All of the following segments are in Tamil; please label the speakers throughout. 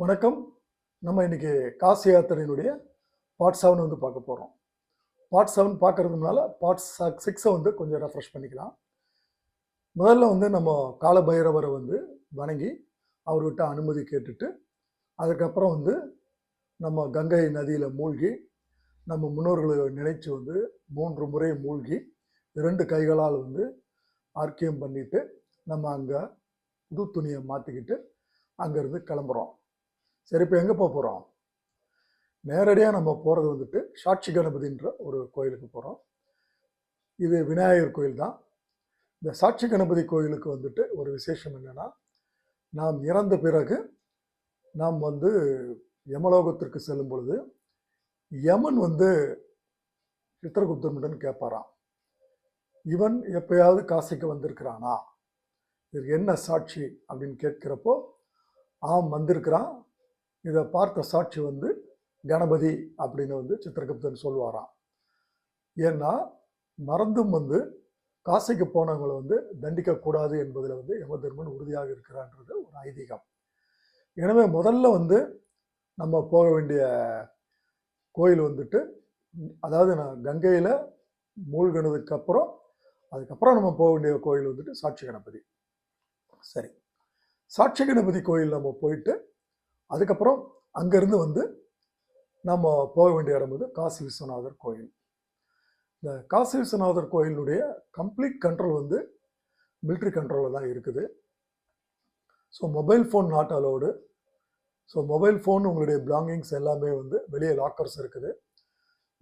Speaker 1: வணக்கம். நம்ம இன்னைக்கு காசி யாத்திரையினுடைய பார்ட் செவன் வந்து பார்க்க போகிறோம் பார்ட் செவன் பார்க்கறதுனால பார்ட் சிக்ஸை வந்து கொஞ்சம் ரெஃப்ரெஷ் பண்ணிக்கலாம். முதல்ல வந்து நம்ம கால பைரவரை வந்து வணங்கி அவர்கிட்ட அனுமதி கேட்டுட்டு அதுக்கப்புறம் வந்து நம்ம கங்கை நதியில் மூழ்கி நம்ம முன்னோர்களை நினைச்சு வந்து மூன்று முறை மூழ்கி இரண்டு கைகளால் வந்து ஆர்க்கியம் பண்ணிவிட்டு நம்ம அங்கே புது துணியை மாற்றிக்கிட்டு அங்கேருந்து கிளம்புறோம். சரி இப்போ எங்கே போக போகிறோம் நேரடியாக நம்ம போகிறது வந்துட்டு சாட்சி கணபதின்ற ஒரு கோயிலுக்கு போகிறோம் இது விநாயகர் கோயில் தான். இந்த சாட்சி கணபதி கோயிலுக்கு வந்துட்டு ஒரு விசேஷம் என்னென்னா நாம் இறந்த பிறகு நாம் வந்து யமலோகத்திற்கு செல்லும் பொழுது யமன் வந்து சித்திரகுப்தனுடன் கேட்பாராம். இவன் எப்பயாவது காசிக்கு வந்திருக்கிறானா? இதுக்கு என்ன சாட்சி அப்படின்னு கேட்கிறப்போ ஆம் வந்திருக்கிறான். இதை பார்த்த சாட்சி வந்து கணபதி அப்படின்னு வந்து சித்திரகுப்தன் சொல்லுவாராம். ஏன்னா மறந்தும் வந்து காசிக்கு போனவங்களை வந்து தண்டிக்கக்கூடாது என்பதில் வந்து யமதர்மன் உறுதியாக இருக்கிறான்றது ஒரு ஐதீகம். எனவே முதல்ல வந்து நம்ம போக வேண்டிய கோயில் வந்துட்டு அதாவது நான் கங்கையில் மூழ்கினதுக்கு அப்புறம் அதுக்கப்புறம் நம்ம போக வேண்டிய கோயில் வந்துட்டு சாட்சி கணபதி. சரி. சாட்சி கணபதி கோயில் நம்ம போயிட்டு அதுக்கப்புறம் அங்கேருந்து வந்து நம்ம போக வேண்டிய இடம் வந்து காசி விஸ்வநாதர் கோயில். இந்த காசி விஸ்வநாதர் கோயிலுடைய கம்ப்ளீட் கண்ட்ரோல் வந்து மிலிட்ரி கண்ட்ரோலில் தான் இருக்குது. So mobile phone not allowed so mobile phone உங்களுடைய பிலாங்கிங்ஸ் எல்லாமே வந்து வெளியே லாக்கர்ஸ் இருக்குது.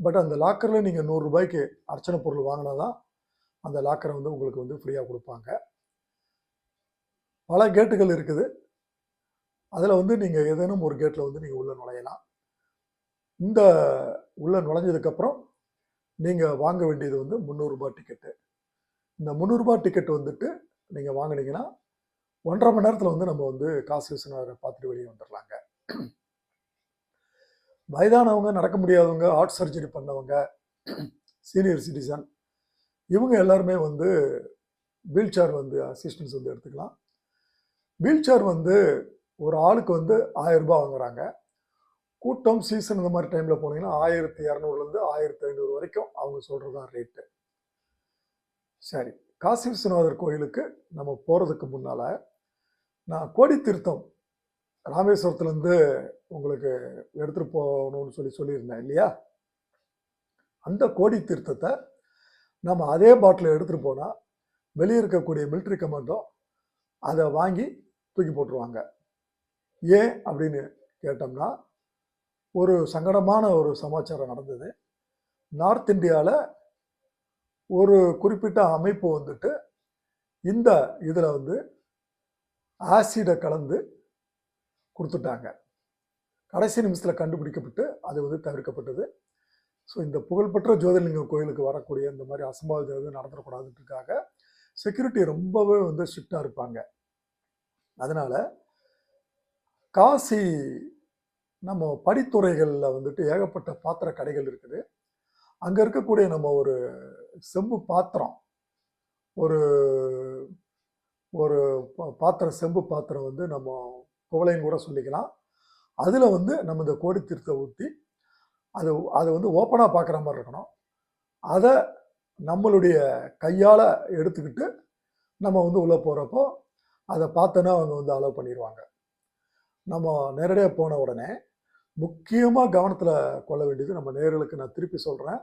Speaker 1: பட் அந்த லாக்கரில் நீங்கள் நூறுரூபாய்க்கு அர்ச்சனை பொருள் வாங்கினா தான் அந்த லாக்கரை வந்து உங்களுக்கு வந்து ஃப்ரீயாக கொடுப்பாங்க. பல கேட்டுகள் இருக்குது. அதில் வந்து நீங்கள் ஏதேனும் ஒரு கேட்டில் வந்து நீங்கள் உள்ளே நுழையலாம். இந்த உள்ளே நுழைஞ்சதுக்கப்புறம் நீங்கள் வாங்க வேண்டியது வந்து முந்நூறுரூபா டிக்கெட்டு இந்த முந்நூறுரூபா டிக்கெட் வந்துட்டு நீங்கள் வாங்கினீங்கன்னா ஒன்றரை மணி நேரத்தில் வந்து நம்ம வந்து காசு விஸ்வநாதரை பார்த்துட்டு வெளியே வந்துடலாங்க. வயதானவங்க நடக்க முடியாதவங்க ஹார்ட் சர்ஜரி பண்ணவங்க சீனியர் சிட்டிசன் இவங்க எல்லாருமே வந்து வீல் சேர் வந்து அசிஸ்டன்ஸ் வந்து எடுத்துக்கலாம். வீல் சேர் வந்து ஒரு ஆளுக்கு வந்து ஆயிரம் ரூபாய் வாங்குறாங்க. கூட்டம் சீசன் இந்த மாதிரி டைமில் போனீங்கன்னா ஆயிரத்தி இரநூறுலேருந்து ஆயிரத்தி ஐநூறு வரைக்கும் அவங்க சொல்கிறது தான் ரேட்டு சரி காசி விஸ்வநாதர் கோயிலுக்கு நம்ம போகிறதுக்கு முன்னால் நான் கோடி தீர்த்தம் ராமேஸ்வரத்துலேருந்து உங்களுக்கு எடுத்துகிட்டு போகணும்னு சொல்லி சொல்லியிருந்தேன் இல்லையா? அந்த கோடி தீர்த்தத்தை நம்ம அதே பாட்டில் எடுத்துகிட்டு போனால் வெளியே இருக்கக்கூடிய மிலிட்ரி கமாண்டோ அதை வாங்கி தூக்கி போட்டுருவாங்க. ஏன் அப்படின்னு கேட்டோம்னா ஒரு சங்கடமான ஒரு சமாச்சாரம் நடந்தது. நார்த் இந்தியாவில் ஒரு குறிப்பிட்ட அமைப்பு வந்துட்டு இந்த இதில் வந்து ஆசிடை கலந்து கொடுத்துட்டாங்க. கடைசி நிமிஷத்தில் கண்டுபிடிக்கப்பட்டு அது வந்து தவிர்க்கப்பட்டது. ஸோ இந்த புகழ்பெற்ற ஜோதிர்லிங்க கோயிலுக்கு வரக்கூடிய இந்த மாதிரி அசம்பாவிதம் எதுவும் நடந்துடக்கூடாதுன்றதுக்காக செக்யூரிட்டி ரொம்பவே வந்து ஸ்ட்ரிக்டாக இருப்பாங்க. அதனால் காசி நம்ம படித்துறைகளில் வந்துட்டு ஏகப்பட்ட பாத்திர கடைகள் இருக்குது. அங்கே இருக்கக்கூடிய நம்ம ஒரு செம்பு பாத்திரம் ஒரு ஒரு பாத்திரம் செம்பு பாத்திரம் வந்து நம்ம குவளைன்னு கூட சொல்லிக்கலாம். அதில் வந்து நம்ம இந்த கோடி தீர்த்தை ஊற்றி அது அதை வந்து ஓப்பனாக பார்க்குற மாதிரி இருக்கணும். அதை நம்மளுடைய கையால் எடுத்துக்கிட்டு நம்ம வந்து உள்ளே போகிறப்போ அதை பார்த்தோன்னா அவங்க வந்து அலோவ் பண்ணிடுவாங்க நம்ம நேரடியாக போன உடனே முக்கியமாக கவனத்தில் கொள்ள வேண்டியது நம்ம நேர்களுக்கு நான் திருப்பி சொல்கிறேன்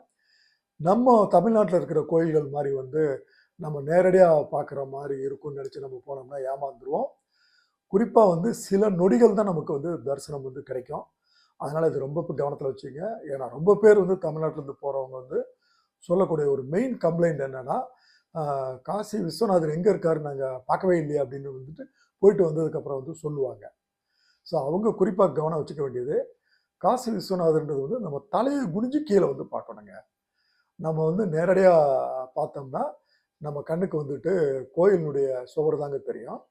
Speaker 1: நம்ம தமிழ்நாட்டில் இருக்கிற கோயில்கள் மாதிரி வந்து நம்ம நேரடியாக பார்க்குற மாதிரி இருக்கும்னு நினச்சி நம்ம போனோம்னா ஏமாந்துருவோம். குறிப்பாக வந்து சில நொடிகள் தான் நமக்கு வந்து தரிசனம் வந்து கிடைக்கும். அதனால் இது ரொம்ப கவனத்தில் வச்சுங்க. ஏன்னா ரொம்ப பேர் வந்து தமிழ்நாட்டிலேருந்து போகிறவங்க வந்து சொல்லக்கூடிய ஒரு மெயின் கம்ப்ளைண்ட் என்னென்னா காசி விஸ்வநாதர் எங்கே இருக்காரு நாங்கள் பார்க்கவே இல்லையா அப்படின்னு வந்துட்டு போயிட்டு வந்ததுக்கப்புறம் வந்து சொல்லுவாங்க. ஸோ அவங்க குறிப்பாக கவனம் வச்சுக்க வேண்டியது காசி விஸ்வநாதர்ன்றது வந்து நம்ம தலையை குனிஞ்சு கீழே வந்து பார்க்கணுங்க. நம்ம வந்து நேரடியாக பார்த்தோம்னா நம்ம கண்ணுக்கு வந்துட்டு கோயிலினுடைய சுவர் தாங்க தெரியும்.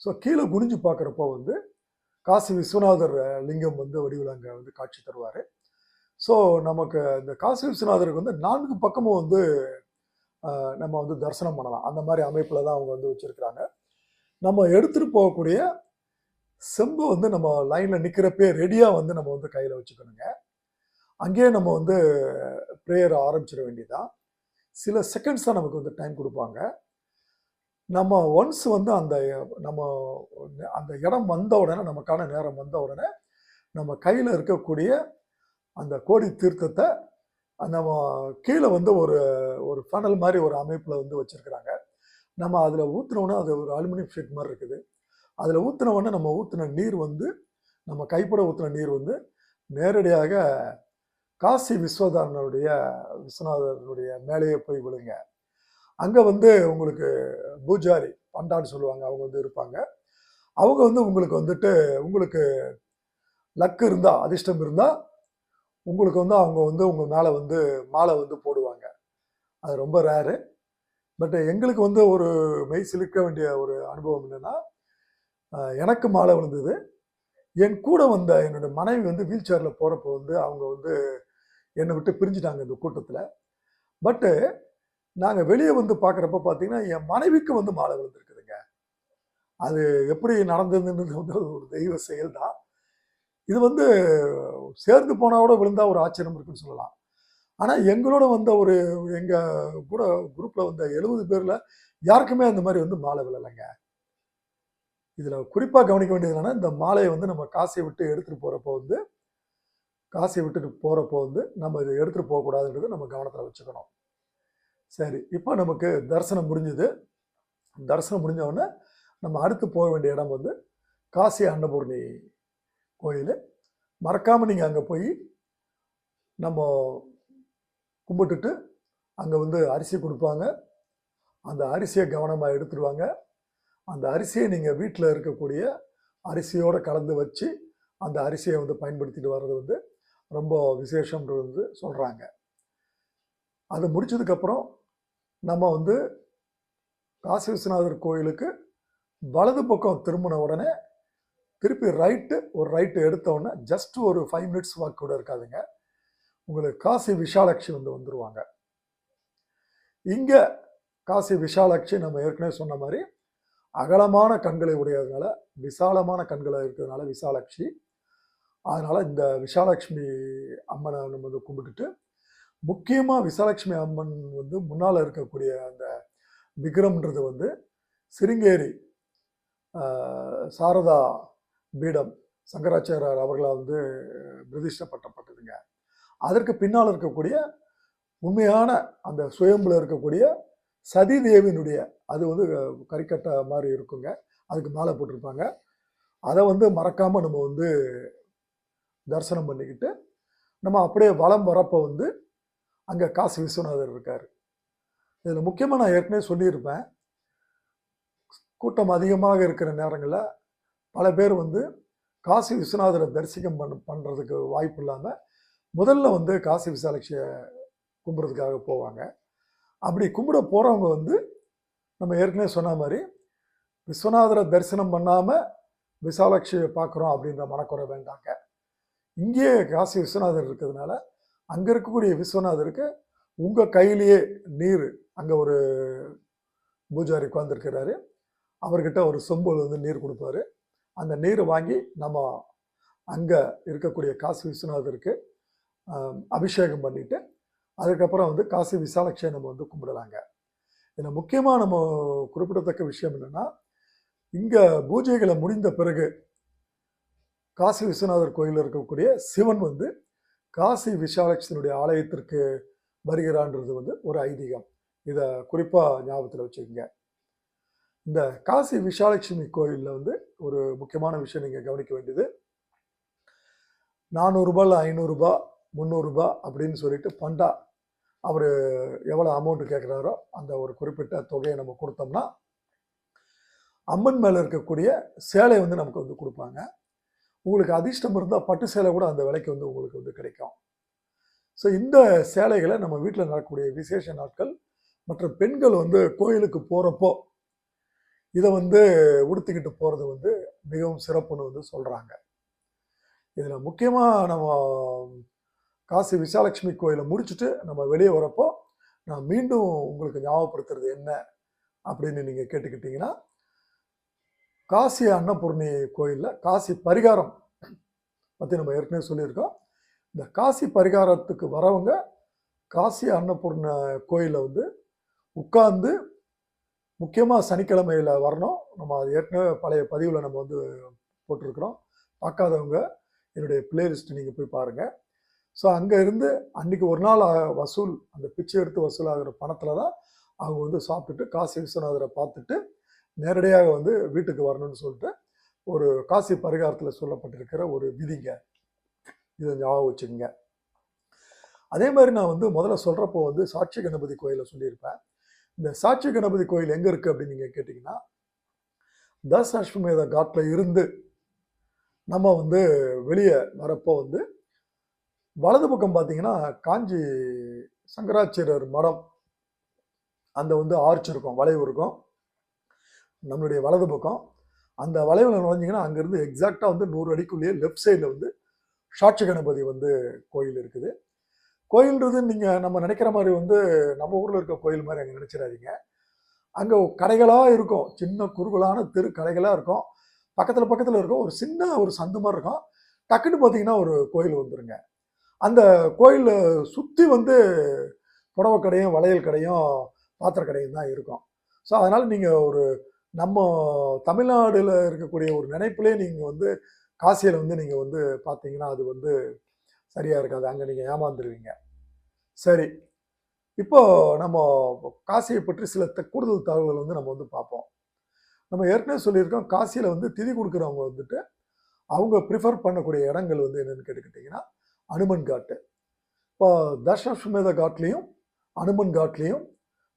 Speaker 1: ஸோ கீழே குனிஞ்சு பார்க்குறப்போ வந்து காசி விஸ்வநாதர் லிங்கம் வந்து வடிவில் அங்கே வந்து காட்சி தருவார். ஸோ நமக்கு இந்த காசி விஸ்வநாதருக்கு வந்து நான்கு பக்கமும் வந்து நம்ம வந்து தரிசனம் பண்ணலாம். அந்த மாதிரி அமைப்பில் தான் அவங்க வந்து வச்சுருக்கிறாங்க. நம்ம எடுத்துகிட்டு போகக்கூடிய செம்பு வந்து நம்ம லைனில் நிற்கிறப்பே ரெடியாக வந்து நம்ம வந்து கையில் வச்சுக்கணுங்க. அங்கேயே நம்ம வந்து ப்ரேயர் ஆரம்பிச்சிட வேண்டியதான் சில செகண்ட்ஸ் தான் நமக்கு வந்து டைம் கொடுப்பாங்க. நம்ம ஒன்ஸ் வந்து அந்த நம்ம அந்த இடம் வந்த உடனே நமக்கான நேரம் வந்த உடனே நம்ம கையில் இருக்கக்கூடிய அந்த கோடி தீர்த்தத்தை நம்ம கீழே வந்து ஒரு ஒரு ஃபனல் மாதிரி ஒரு அமைப்பில் வந்து வச்சுருக்குறாங்க. நம்ம அதில் ஊற்றுனோன்னா அது ஒரு அலுமினியம் ஷீட் மாதிரி இருக்குது. அதில் ஊற்றின உடனே நம்ம ஊற்றின நீர் வந்து நம்ம கைப்பட ஊற்றின நீர் வந்து நேரடியாக காசி விஸ்வதாரனுடைய விஸ்வநாதனுடைய மேலேயே போய் விழுங்க. அங்கே வந்து உங்களுக்கு பூஜாரி பண்டான்னு சொல்லுவாங்க அவங்க வந்து இருப்பாங்க. அவங்க வந்து உங்களுக்கு வந்துட்டு உங்களுக்கு லக்கு இருந்தால் அதிர்ஷ்டம் இருந்தால் உங்களுக்கு வந்து அவங்க வந்து உங்கள் மேலே வந்து மாலை வந்து போடுவாங்க. அது ரொம்ப ரேரு பட் எங்களுக்கு வந்து ஒரு மெய் சிலுக்க வேண்டிய ஒரு அனுபவம் என்னென்னா எனக்கு மாலை விழுந்தது. என் கூட வந்த என்னோட மனைவி வந்து வீல் சேரில் போகிறப்போ வந்து அவங்க வந்து என்னை விட்டு பிரிஞ்சுட்டாங்க இந்த கூட்டத்தில். பட்டு நாங்கள் வெளியே வந்து பார்க்குறப்ப பார்த்தீங்கன்னா என் மனைவிக்கு வந்து மாலை விழுந்திருக்குதுங்க. அது எப்படி நடந்ததுன்றது வந்து ஒரு தெய்வ செயல் தான் இது வந்து சேர்ந்து போனாவோட விழுந்தா ஒரு ஆச்சரியம் இருக்குன்னு சொல்லலாம். ஆனால் எங்களோட வந்த ஒரு எங்கள் கூட குரூப்பில் வந்த எழுபது பேரில் யாருக்குமே அந்த மாதிரி வந்து மாலை விழலைங்க. இதில் குறிப்பாக கவனிக்க வேண்டியது என்னன்னா இந்த மாலையை வந்து நம்ம காசை விட்டு எடுத்துகிட்டு போகிறப்போ வந்து காசை விட்டுட்டு போகிறப்போ வந்து நம்ம இதை எடுத்துகிட்டு போகக்கூடாதுன்றது நம்ம கவனத்தில் வச்சுக்கணும். சரி இப்போ நமக்கு தரிசனம் முடிஞ்சுது. தரிசனம் முடிஞ்சவுடனே நம்ம அடுத்து போக வேண்டிய இடம் வந்து காசி அன்னபூர்ணி கோயில். மறக்காமல் நீங்கள் அங்கே போய் நம்ம கும்பிட்டுட்டு அங்கே வந்து அரிசி கொடுப்பாங்க. அந்த அரிசியை கவனமாக எடுத்துடுவாங்க அந்த அரிசியை நீங்கள் வீட்டில் இருக்கக்கூடிய அரிசியோடு கலந்து வச்சு அந்த அரிசியை வந்து பயன்படுத்திட்டு வர்றது வந்து ரொம்ப விசேஷம்ன்றது வந்து சொல்கிறாங்க அது முடிச்சதுக்கப்புறம் நம்ம வந்து காசி விஸ்வநாதர் கோயிலுக்கு வலது பக்கம் திரும்பின உடனே திருப்பி ரைட்டு ஒரு ரைட்டு எடுத்தோடனே ஜஸ்ட் ஒரு ஃபைவ் மினிட்ஸ் வாக் கூட இருக்காதுங்க. உங்களுக்கு காசி விஷாலாட்சி வந்து வந்துடுவாங்க இங்கே காசி விஷாலாட்சி நம்ம ஏற்கனவே சொன்ன மாதிரி அகலமான கண்களை உடையதுனால விசாலமான கண்களை இருக்கிறதுனால விசாலாட்சி அதனால் இந்த விஷாலட்சுமி அம்மனை நம்ம வந்து கும்பிட்டுட்டு முக்கியமாக விசாலட்சுமி அம்மன் வந்து முன்னால் இருக்கக்கூடிய அந்த விக்ரம்ன்றது வந்து சிருங்கேரி சாரதா பீடம் சங்கராச்சாரியார் அவர்களால் வந்து பிரதிஷ்டப்பட்டப்பட்டதுங்க. அதற்கு பின்னால் இருக்கக்கூடிய உண்மையான அந்த சுயம்பில் இருக்கக்கூடிய சதி தேவியினுடைய அது வந்து கறிக்கட்டை மாதிரி இருக்குங்க. அதுக்கு மாலை போட்டிருப்பாங்க. அதை வந்து மறக்காமல் நம்ம வந்து தரிசனம் பண்ணிக்கிட்டு நம்ம அப்படியே வலம் வரப்போ வந்து அங்கே காசி விஸ்வநாதர் இருக்கார். இதில் முக்கியமாக நான் ஏற்கனவே சொல்லியிருப்பேன். கூட்டம் அதிகமாக இருக்கிற நேரங்களில் பல பேர் வந்து காசி விஸ்வநாதரை தரிசனம் பண்ண பண்ணுறதுக்கு வாய்ப்பு இல்லாமல் முதல்ல வந்து காசி விசாலட்சியை கும்பிட்றதுக்காக போவாங்க. அப்படி கும்பிட போகிறவங்க வந்து நம்ம ஏற்கனவே சொன்ன மாதிரி விஸ்வநாதரை தரிசனம் பண்ணாமல் விசாலாட்சியை பார்க்குறோம் அப்படின்ற மனக்குறை வேண்டாங்க. இங்கேயே காசி விஸ்வநாதர் இருக்கிறதுனால அங்கே இருக்கக்கூடிய விஸ்வநாதருக்கு உங்கள் கையிலேயே நீர் அங்கே ஒரு பூஜாரி உட்காந்துருக்கிறாரு அவர்கிட்ட ஒரு சொம்பல் வந்து நீர் கொடுப்பாரு. அந்த நீரை வாங்கி நம்ம அங்கே இருக்கக்கூடிய காசி விஸ்வநாதருக்கு அபிஷேகம் பண்ணிவிட்டு அதுக்கப்புறம் வந்து காசி விசாலட்சியை நம்ம வந்து கும்பிடலாங்க. இதில் முக்கியமாக நம்ம குறிப்பிடத்தக்க விஷயம் என்னென்னா இங்கே பூஜைகளை முடிந்த பிறகு காசி விஸ்வநாதர் கோயிலில் இருக்கக்கூடிய சிவன் வந்து காசி விசாலட்சுமியுடைய ஆலயத்திற்கு வருகிறான்றது வந்து ஒரு ஐதீகம். இதை குறிப்பாக ஞாபகத்தில் வச்சுக்கோங்க. இந்த காசி விஷாலட்சுமி கோயிலில் வந்து ஒரு முக்கியமான விஷயம் நீங்கள் கவனிக்க வேண்டியது. நானூறுரூபா இல்லை ஐநூறுரூபா முந்நூறுரூபா அப்படின்னு சொல்லிட்டு பண்டா அவர் எவ்வளோ அமௌண்ட்டு கேட்குறாரோ அந்த ஒரு குறிப்பிட்ட தொகையை நம்ம கொடுத்தோம்னா அம்மன் மேலே இருக்கக்கூடிய சேலை வந்து நமக்கு வந்து கொடுப்பாங்க. உங்களுக்கு அதிர்ஷ்டம் இருந்தால் பட்டு சேலை கூட அந்த விலைக்கு வந்து உங்களுக்கு வந்து கிடைக்கும். ஸோ இந்த சேலைகளை நம்ம வீட்டில் நடக்கக்கூடிய விசேஷ நாட்கள் மற்ற பெண்கள் வந்து கோயிலுக்கு போகிறப்போ இதை வந்து உடுத்திக்கிட்டு போகிறது வந்து மிகவும் சிறப்புன்னு வந்து சொல்கிறாங்க இதில் முக்கியமாக நம்ம காசி விசாலட்சுமி கோயிலை முடிச்சுட்டு நம்ம வெளியே வரப்போ நான் மீண்டும் உங்களுக்கு ஞாபகப்படுத்துறது என்ன அப்படின்னு நீங்கள் கேட்டுக்கிட்டிங்கன்னா காசி அன்னபூர்ணி கோயிலில் காசி பரிகாரம் பற்றி நம்ம ஏற்கனவே சொல்லியிருக்கோம். இந்த காசி பரிகாரத்துக்கு வரவங்க காசி அன்னபூர்ண கோயிலில் வந்து உட்கார்ந்து முக்கியமாக சனிக்கிழமையில் வரணும். நம்ம அது ஏற்கனவே பழைய பதிவில் நம்ம வந்து போட்டிருக்கிறோம். பார்க்காதவங்க என்னுடைய பிளேலிஸ்ட் நீங்கள் போய் பாருங்கள் ஸோ அங்கே இருந்து அன்றைக்கி ஒரு நாள் வசூல் அந்த பிச்சை எடுத்து வசூலாகிற பணத்தில் தான் அவங்க வந்து சாப்பிட்டுட்டு காசி விஸ்வநாதரை பார்த்துட்டு நேரடியாக வந்து வீட்டுக்கு வரணும்னு சொல்லிட்டு ஒரு காசி பரிகாரத்தில் சொல்லப்பட்டிருக்கிற ஒரு விதிங்க. இதை ஞாபகம் வச்சுக்கோங்க. அதே மாதிரி நான் வந்து முதல்ல சொல்கிறப்போ வந்து சாட்சி கணபதி கோயிலை சொல்லியிருப்பேன். இந்த சாட்சி கணபதி கோயில் எங்கே இருக்குது அப்படின்னு நீங்கள் கேட்டிங்கன்னா தஸ் அஸ்வமேத காட்டில் இருந்து நம்ம வந்து வெளியே வரப்போ வந்து வலது பக்கம் பார்த்தீங்கன்னா காஞ்சி சங்கராச்சாரியர் மடம். அந்த வந்து ஆர்ச் இருக்கும் வளைவு இருக்கும். நம்மளுடைய வலது பக்கம். அந்த வளைவில் நுழைஞ்சிங்கன்னா அங்கேருந்து எக்ஸாக்டாக வந்து நூறு அடிக்குள்ளேயே லெஃப்ட் சைடில் வந்து சாட்சி கணபதி வந்து கோயில் இருக்குது. கோயில்ன்றது நீங்கள் நம்ம நினைக்கிற மாதிரி வந்து நம்ம ஊரில் இருக்க கோயில் மாதிரி அங்கே நினச்சிடாதீங்க. அங்கே கடைகளாக இருக்கும். சின்ன குறுகலான தெரு கடைகளாக இருக்கும். பக்கத்தில் பக்கத்தில் இருக்கும். ஒரு சின்ன ஒரு சந்து மாதிரி இருக்கும். டக்குன்னு பார்த்தீங்கன்னா ஒரு கோயில் வந்துருங்க. அந்த கோயிலில் சுற்றி வந்து புடவை கடையும் வளையல் கடையும் பாத்திர கடையும் தான் இருக்கும். ஸோ அதனால் நீங்கள் ஒரு நம்ம தமிழ்நாடில் இருக்கக்கூடிய ஒரு நினைப்பிலே நீங்கள் வந்து காசியில் வந்து நீங்கள் வந்து பார்த்தீங்கன்னா அது வந்து சரியாக இருக்காது. அங்கே நீங்கள் ஏமாந்துருவீங்க. சரி. இப்போது நம்ம காசியை பற்றி சில த- கூடுதல் தகவல்கள் வந்து நம்ம வந்து பார்ப்போம் நம்ம ஏற்கனவே சொல்லியிருக்கோம் காசியில் வந்து திதி கொடுக்குறவங்க வந்துட்டு அவங்க ப்ரிஃபர் பண்ணக்கூடிய இடங்கள் வந்து என்னென்னு கேட்டுக்கிட்டிங்கன்னா அனுமன் காட்டு. இப்போ தர்ஷஸ்வமேத காட்லேயும் அனுமன் காட்லேயும்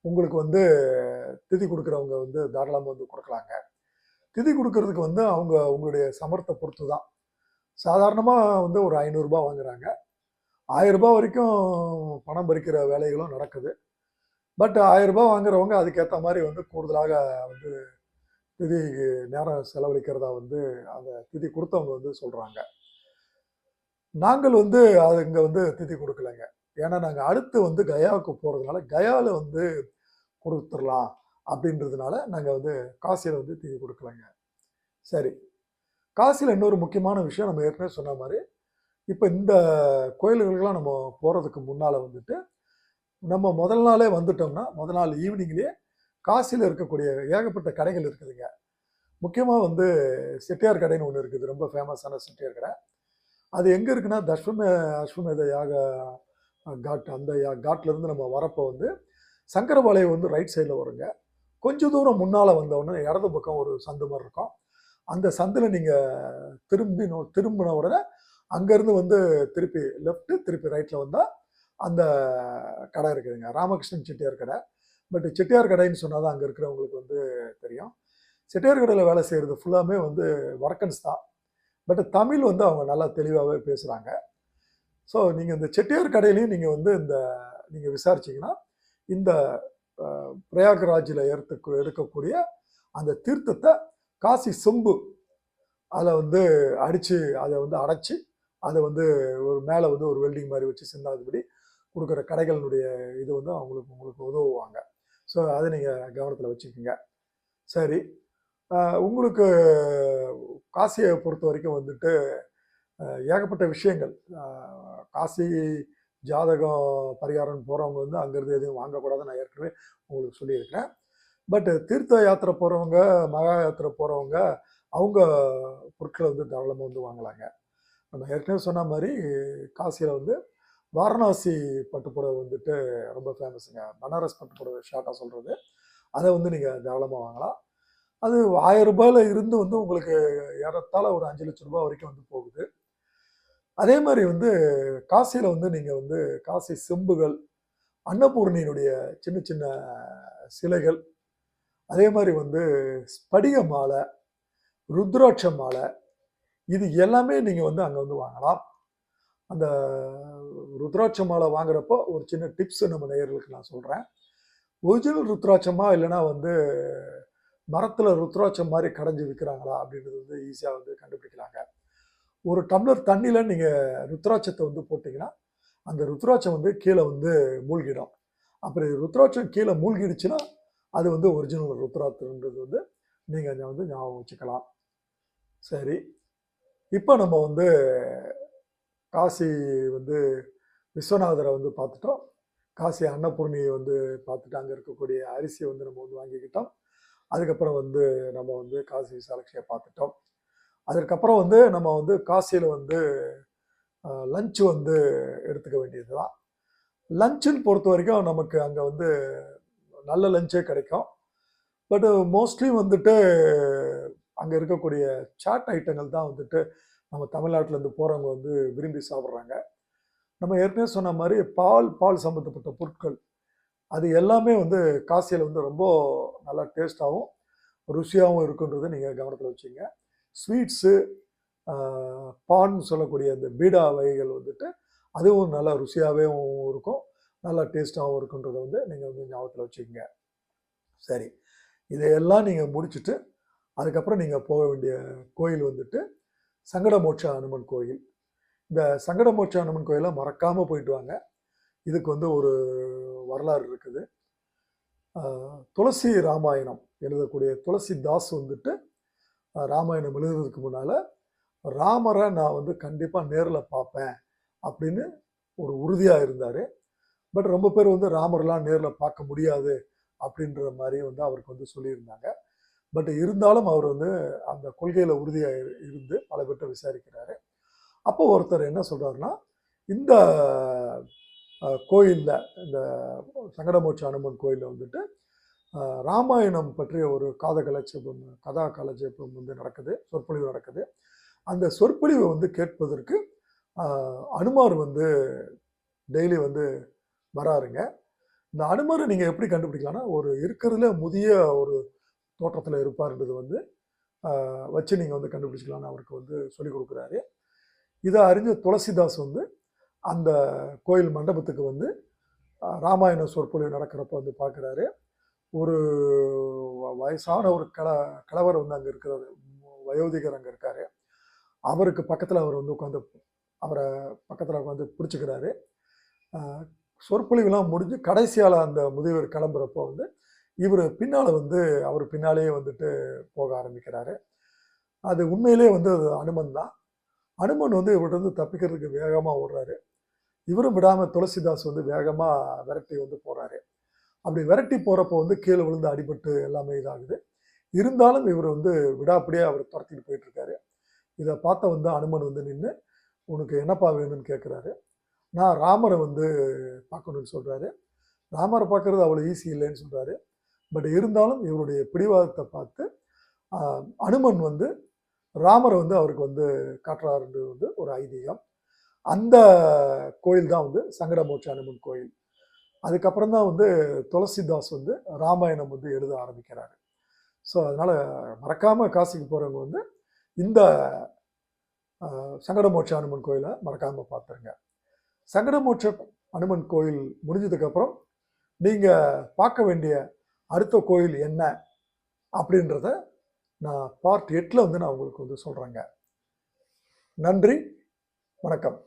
Speaker 1: உங்களுக்கு வந்து திதி கொடுக்குறவங்க வந்து தாராளமாக வந்து கொடுக்கலாங்க. திதி கொடுக்கறதுக்கு வந்து அவங்க உங்களுடைய சமர்த்த பொறுத்து தான். சாதாரணமாக வந்து ஒரு ஐநூறுரூபா வாங்குறாங்க. ஆயிரரூபா வரைக்கும் பணம் பறிக்கிற வேலைகளும் நடக்குது. பட் ஆயிரம் வாங்குறவங்க அதுக்கேற்ற மாதிரி வந்து கூடுதலாக வந்து திதி நேரம் செலவழிக்கிறதா வந்து அந்த திதி கொடுத்தவங்க வந்து சொல்கிறாங்க நாங்கள் வந்து அது இங்கே வந்து திதி கொடுக்கலைங்க. ஏன்னா நாங்கள் அடுத்து வந்து கயாவுக்கு போகிறதுனால கயாவில் வந்து கொடுத்துடலாம் அப்படின்றதுனால நாங்கள் வந்து காசியில் வந்து திதி கொடுக்கலைங்க. சரி. காசியில் இன்னொரு முக்கியமான விஷயம் நம்ம ஏற்கனவே சொன்ன மாதிரி இப்போ இந்த கோயில்களுக்கெல்லாம் நம்ம போகிறதுக்கு முன்னால் வந்துட்டு நம்ம முதல் நாளே வந்துட்டோம்னா முதல் நாள் ஈவினிங்லேயே காசியில் இருக்கக்கூடிய ஏகப்பட்ட கடைகள் இருக்குதுங்க. முக்கியமாக வந்து செட்டியார் கடைன்னு ஒன்று இருக்குது ரொம்ப ஃபேமஸான செட்டியார் கடை. அது எங்கே இருக்குன்னா தஸ்வமே அஸ்வமேத யாக காட் அந்த யா காட்லேருந்து நம்ம வரப்போ வந்து சங்கரபாளையம் வந்து ரைட் சைடில் வருங்க. கொஞ்சம் தூரம் முன்னால் வந்தவுடனே இடது பக்கம் ஒரு சந்து மாதிரி இருக்கும். அந்த சந்தில் நீங்கள் திரும்பி நோ- திரும்பின உடனே அங்கேருந்து வந்து திருப்பி லெஃப்ட்டு திருப்பி ரைட்டில் வந்தால் அந்த கடை இருக்குதுங்க. ராமகிருஷ்ணன் செட்டியார் கடை. பட் செட்டியார் கடைன்னு சொன்னால் தான் அங்கே இருக்கிறவங்களுக்கு வந்து தெரியும். செட்டியார் கடையில் வேலை செய்கிறது ஃபுல்லாமே வந்து வடக்கன்ஸ் தான். பட் தமிழ் வந்து அவங்க நல்லா தெளிவாகவே பேசுகிறாங்க ஸோ நீங்கள் இந்த செட்டியார் கடையிலையும் நீங்கள் வந்து இந்த நீங்கள் விசாரிச்சீங்கன்னா இந்த பிரயாகராஜில் எடுத்து எடுக்கக்கூடிய அந்த தீர்த்தத்தை காசி சொம்பு அதை வந்து அடித்து அதை வந்து அடைச்சி அதை வந்து ஒரு மேலே வந்து ஒரு வெல்டிங் மாதிரி வச்சு சிந்தாதபடி கொடுக்குற கடைகளினுடைய இது வந்து அவங்களுக்கு உங்களுக்கு உதவுவாங்க. ஸோ அதை நீங்கள் கவனத்தில் வச்சுக்கோங்க. சரி. உங்களுக்கு காசியை பொறுத்த வரைக்கும் வந்துட்டு ஏகப்பட்ட விஷயங்கள். காசி ஜாதகம் பரிகாரம் போகிறவங்க வந்து அங்கேருந்து எதுவும் வாங்கக்கூடாதுன்னு நான் ஏற்கனவே உங்களுக்கு சொல்லியிருக்கிறேன். பட் தீர்த்த யாத்திரை போகிறவங்க மகா யாத்திரை போகிறவங்க அவங்க பொருட்களை வந்து தாராளமாக வந்து வாங்கலாங்க. நம்ம ஏற்கனவே சொன்ன மாதிரி காசியில் வந்து வாரணாசி பட்டுப்புடவை வந்துட்டு ரொம்ப ஃபேமஸுங்க பனாரஸ் பட்டுப்புடவை ஷார்ட்டாக சொல்கிறது அதை வந்து நீங்கள் தாராளமாக வாங்கலாம். அது ஆயிரம் ரூபாயில் இருந்து வந்து உங்களுக்கு ஏறத்தாழ ஒரு அஞ்சு லட்ச ரூபாய் வரைக்கும் வந்து போகுது. அதே மாதிரி வந்து காசியில் வந்து நீங்கள் வந்து காசி செம்புகள் அன்னபூர்ணியினுடைய சின்ன சின்ன சிலைகள் அதே மாதிரி வந்து ஸ்படிக மாலை ருத்ராட்ச மாலை இது எல்லாமே நீங்கள் வந்து அங்கே வந்து வாங்கலாம். அந்த ருத்ராட்ச மாலை வாங்குறப்போ ஒரு சின்ன டிப்ஸ் நம்ம நேயர்களுக்கு நான் சொல்கிறேன் ஒரிஜினல் ருத்ராட்சமா இல்லைன்னா வந்து மரத்தில் ருத்ராட்சம் மாதிரி கடைஞ்சி விற்கிறாங்களா அப்படின்றது வந்து ஈஸியாக வந்து கண்டுபிடிக்கலாங்க. ஒரு டம்ளர் தண்ணியில் நீங்கள் ருத்ராட்சத்தை வந்து போட்டிங்கன்னா அந்த ருத்ராட்சம் வந்து கீழே வந்து மூழ்கிடும். அப்புறம் ருத்ராட்சம் கீழே மூழ்கிடுச்சுன்னா அது வந்து ஒரிஜினல் ருத்ராட்சம்ன்றது வந்து நீங்கள் அதை வந்து ஞாபகம் வச்சுக்கலாம். சரி. இப்போ நம்ம வந்து காசி வந்து விஸ்வநாதரை வந்து பார்த்துட்டோம். காசி அன்னபூர்ணியை வந்து பார்த்துட்டு அங்கே இருக்கக்கூடிய அரிசியை வந்து நம்ம வந்து வாங்கிக்கிட்டோம். அதுக்கப்புறம் வந்து நம்ம வந்து காசி விசாலட்சியை பார்த்துட்டோம். அதற்கப்புறம் வந்து நம்ம வந்து காசியில் வந்து லஞ்ச் வந்து எடுத்துக்க வேண்டியது தான் லஞ்சுன்னு பொறுத்த வரைக்கும் நமக்கு அங்கே வந்து நல்ல லஞ்சே கிடைக்கும். பட்டு மோஸ்ட்லி வந்துட்டு அங்கே இருக்கக்கூடிய சாட் ஐட்டங்கள் தான் வந்துட்டு நம்ம தமிழ்நாட்டிலேருந்து போகிறவங்க வந்து விரும்பி சாப்பிட்றாங்க. நம்ம ஏற்கனவே சொன்ன மாதிரி பால் பால் சம்மந்தப்பட்ட பொருட்கள் அது எல்லாமே வந்து காசியில் வந்து ரொம்ப நல்லா டேஸ்ட்டாகவும் ருசியாகவும் இருக்குன்றதை நீங்கள் கவனத்தில் வச்சுங்க. ஸ்வீட்ஸு பான் சொல்லக்கூடிய அந்த பீடா வகைகள் வந்துட்டு அதுவும் நல்லா ருசியாகவும் இருக்கும் நல்லா டேஸ்ட்டாகவும் இருக்குன்றதை வந்து நீங்கள் வந்து ஞாபகத்தில் வச்சுக்கோங்க. சரி இதையெல்லாம் நீங்கள் முடிச்சுட்டு அதுக்கப்புறம் நீங்கள் போக வேண்டிய கோயில் வந்துட்டு சங்கடமோட்ச அனுமன் கோயில். இந்த சங்கடமோட்ச அனுமன் கோயிலை மறக்காமல் போயிட்டு வாங்க. இதுக்கு வந்து ஒரு வரலாறு இருக்குது. துளசி ராமாயணம் எழுதக்கூடிய துளசி தாஸ் வந்துட்டு ராமாயணம் எழுதுறதுக்கு முன்னால் ராமரை நான் வந்து கண்டிப்பாக நேரில் பார்ப்பேன் அப்படின்னு ஒரு உறுதியாக இருந்தார். பட் ரொம்ப பேர் வந்து ராமர்லாம் நேரில் பார்க்க முடியாது அப்படின்ற மாதிரி வந்து அவருக்கு வந்து சொல்லியிருந்தாங்க. பட் இருந்தாலும் அவர் வந்து அந்த கொள்கையில் உறுதியாக இருந்து பல பேர்கிட்ட விசாரிக்கிறாரு. அப்போ ஒருத்தர் என்ன சொல்கிறாருன்னா இந்த கோயிலில் இந்த சங்கடமோட்ச அனுமன் கோயிலில் வந்துட்டு ராமாயணம் பற்றிய ஒரு காத கலாட்சேபம் கதா கலாட்சேபம் வந்து நடக்குது சொற்பொழிவு நடக்குது. அந்த சொற்பொழிவை வந்து கேட்பதற்கு அனுமார் வந்து டெய்லி வந்து வராருங்க. இந்த அனுமாரை நீங்கள் எப்படி கண்டுபிடிக்கலாம்னா ஒரு இருக்கிறதுல முதிய ஒரு தோற்றத்தில் இருப்பார்ன்றது வந்து வச்சு நீங்கள் வந்து கண்டுபிடிச்சிக்கலாம்னு அவருக்கு வந்து சொல்லிக் கொடுக்குறாரு. இதை அறிஞ்ச துளசிதாஸ் வந்து அந்த கோயில் மண்டபத்துக்கு வந்து ராமாயண சொற்பொழிவு நடக்கிறப்ப வந்து பார்க்குறாரு ஒரு வ- வயசான ஒரு கல கலவர் வந்து அங்கே இருக்கிறாரு. வயோதிகர் அங்கே இருக்காரு. அவருக்கு பக்கத்தில் அவர் வந்து உட்காந்து அவரை பக்கத்தில் உட்காந்து பிடிச்சிக்கிறாரு. சொற்பொழிவுலாம் முடிஞ்சு கடைசியால் அந்த முதியவர் கிளம்புறப்போ வந்து இவர் பின்னால் வந்து அவர் பின்னாலேயே வந்துட்டு போக ஆரம்பிக்கிறாரு. அது உண்மையிலே வந்து அது அனுமன் தான். அனுமன் வந்து இவர்கிட்ட வந்து தப்பிக்கிறதுக்கு வேகமாக ஓடுறாரு. இவரும் விடாமல் துளசிதாஸ் வந்து வேகமாக விரட்டி வந்து போகிறாரு அப்படி விரட்டி போகிறப்போ வந்து கீழே விழுந்து அடிபட்டு எல்லாமே இதாகுது. இருந்தாலும் இவர் வந்து விடாப்படியே அவர் துரத்திட்டு போயிட்டுருக்காரு. இதை பார்த்த வந்து அனுமன் வந்து நின்று உனக்கு என்னப்பா வேணும்னு கேட்குறாரு நான் ராமரை வந்து பார்க்கணும்னு சொல்கிறாரு ராமரை பார்க்கறது அவ்வளோ ஈஸி இல்லைன்னு சொல்கிறாரு பட் இருந்தாலும் இவருடைய பிடிவாதத்தை பார்த்து அனுமன் வந்து ராமரை வந்து அவருக்கு வந்து காட்டுறாருன்றது வந்து ஒரு ஐதீகம். அந்த கோயில் தான் வந்து சங்கடமோட்ச அனுமன் கோயில். அதுக்கப்புறம் தான் வந்து துளசிதாஸ் வந்து ராமாயணம் வந்து எழுத ஆரம்பிக்கிறாரு. ஸோ அதனால் மறக்காமல் காசிக்கு போகிறவங்க வந்து இந்த சங்கடமோட்ச அனுமன் கோயிலை மறக்காமல் பார்த்துருங்க சங்கடமோட்ச அனுமன் கோயில் முடிஞ்சதுக்கப்புறம் நீங்கள் பார்க்க வேண்டிய அடுத்த கோயில் என்ன அப்படின்றத நான் பார்ட் எட்டில் வந்து நான் உங்களுக்கு வந்து சொல்கிறேங்க நன்றி வணக்கம்.